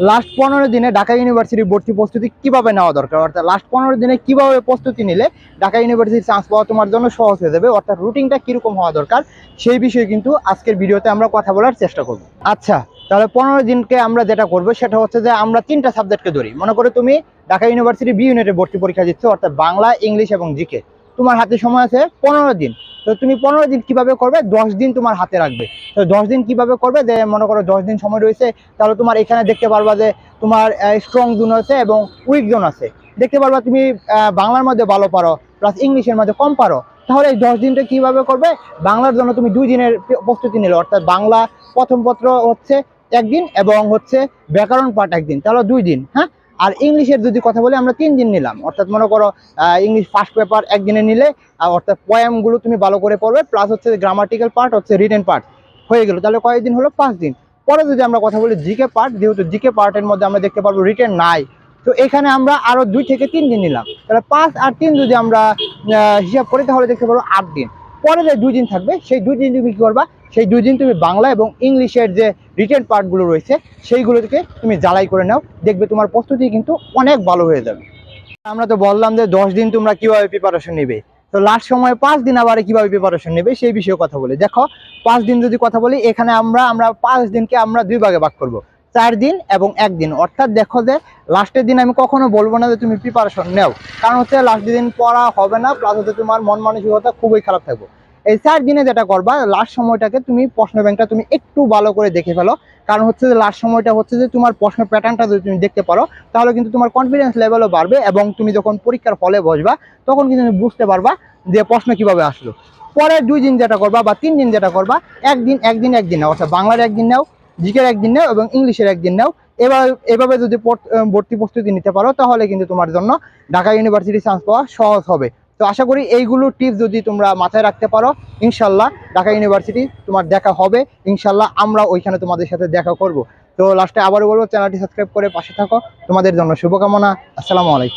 Last পনেরো দিনে Dhaka university ভর্তি প্রস্তুতি কীভাবে নেওয়া দরকার? অর্থাৎ লাস্ট পনেরো দিনে কীভাবে প্রস্তুতি নিলে ঢাকা ইউনিভার্সিটি চান্স পাওয়া তোমার জন্য সহজ হয়ে যাবে? অর্থাৎ রুটিনটা কীরকম হওয়া দরকার? সেই বিষয়ে কিন্তু আজকের ভিডিওতে আমরা কথা বলার চেষ্টা করব। আচ্ছা তাহলে পনেরো দিনকে আমরা যেটা করব সেটা হচ্ছে যে আমরা তিনটা সাবজেক্টকে ধরি। মনে করো তুমি ঢাকা ইউনিভার্সিটি বি ইউনিটে ভর্তি পরীক্ষা দিচ্ছ, অর্থাৎ বাংলা, ইংলিশ এবং জিকে তোমার হাতে সময় আছে পনেরো দিন। তো তুমি পনেরো দিন কীভাবে করবে? দশ দিন তোমার হাতে রাখবে। তো দশ দিন কীভাবে করবে? যে মনে করো দশ দিন সময় রয়েছে, তাহলে তোমার এখানে দেখতে পারবা যে তোমার স্ট্রং জোন আছে এবং উইক জোন আছে। দেখতে পারবা তুমি বাংলার মধ্যে ভালো পারো প্লাস ইংলিশের মধ্যে কম পারো। তাহলে এই দশ দিনটা কীভাবে করবে? বাংলার জন্য তুমি দুই দিনের প্রস্তুতি নিলে, অর্থাৎ বাংলা প্রথম পত্র হচ্ছে একদিন এবং হচ্ছে ব্যাকরণ পাঠ একদিন। তাহলে দুই দিন হ্যাঁ? আর ইংলিশের যদি কথা বলি, আমরা তিন দিন নিলাম। অর্থাৎ মনে করো ইংলিশ ফার্স্ট পেপার একদিনে নিলে অর্থাৎ পয়েমগুলো তুমি ভালো করে পড়বে প্লাস হচ্ছে গ্রামাটিক্যাল পার্ট হচ্ছে রিটেন পার্ট হয়ে গেল। তাহলে কয়েকদিন হলো? পাঁচ দিন। পরে যদি আমরা কথা বলি জিকে পার্ট যেহেতু জিকে পার্টের মধ্যে আমরা দেখতে পারব রিটেন নাই। তো এখানে আমরা আরও দুই থেকে তিন দিন নিলাম। তাহলে পাঁচ আর তিন যদি আমরা হিসাব করি, তাহলে দেখতে পারব আট দিন। পরে যে দুই দিন থাকবে, সেই দুই দিন তুমি কি করবা? সেই দুই দিন তুমি বাংলা এবং ইংলিশের যে রিটেন পার্টগুলো রয়েছে সেইগুলো থেকে তুমি জ্বালাই করে নাও। দেখবে তোমার প্রস্তুতি কিন্তু অনেক ভালো হয়ে যাবে। আমরা তো বললাম যে দশ দিন তোমরা কীভাবে প্রিপারেশন নেবে? তো লাস্ট সময় পাঁচ দিন আবার কীভাবে প্রিপারেশন নেবে, সেই বিষয়ে কথা বলি। দেখো, পাঁচ দিন যদি কথা বলি, এখানে আমরা আমরা পাঁচ দিনকে আমরা দুই ভাগে ভাগ করব। চার দিন এবং একদিন অর্থাৎ দেখো যে লাস্টের দিন আমি কখনো বলব না যে তুমি প্রিপারেশন নেও। কারণ হচ্ছে লাস্ট দিন পড়া হবে না প্লাস হচ্ছে তোমার মন মানসিকতা খুবই খারাপ থাকবে। এই চার দিনে যেটা করবা লাস্ট সময়টাকে তুমি প্রশ্ন ব্যাংকটা তুমি একটু ভালো করে দেখে ফেলো। কারণ হচ্ছে যে লাস্ট সময়টা হচ্ছে যে, তোমার প্রশ্ন প্যাটার্নটা যদি তুমি দেখতে পারো, তাহলে কিন্তু তোমার কনফিডেন্স লেভেলও বাড়বে এবং তুমি যখন পরীক্ষার হলে বসবা, তখন কিন্তু তুমি বুঝতে পারবা যে প্রশ্ন কীভাবে আসলো। পরের দুই দিন যেটা করবা বা তিন দিন যেটা করবা, একদিন একদিন একদিন নাও। অর্থাৎ বাংলার একদিন নাও জিকের একদিন নাও এবং ইংলিশের একদিন নাও। এবার, এভাবে যদি ভর্তি প্রস্তুতি নিতে পারো, তাহলে কিন্তু তোমার জন্য ঢাকা ইউনিভার্সিটি চান্স পাওয়া সহজ হবে। তো আশা করি এইগুলো টিপস যদি তোমরা মাথায় রাখতে পারো ইনশাল্লাহ ঢাকা ইউনিভার্সিটি তোমার দেখা হবে। ইনশাল্লাহ আমরা ওইখানে তোমাদের সাথে দেখা করব। তো লাস্টে আবারও বলব চ্যানেলটি সাবস্ক্রাইব করে পাশে থাকো। তোমাদের জন্য শুভকামনা। আসসালামু আলাইকুম।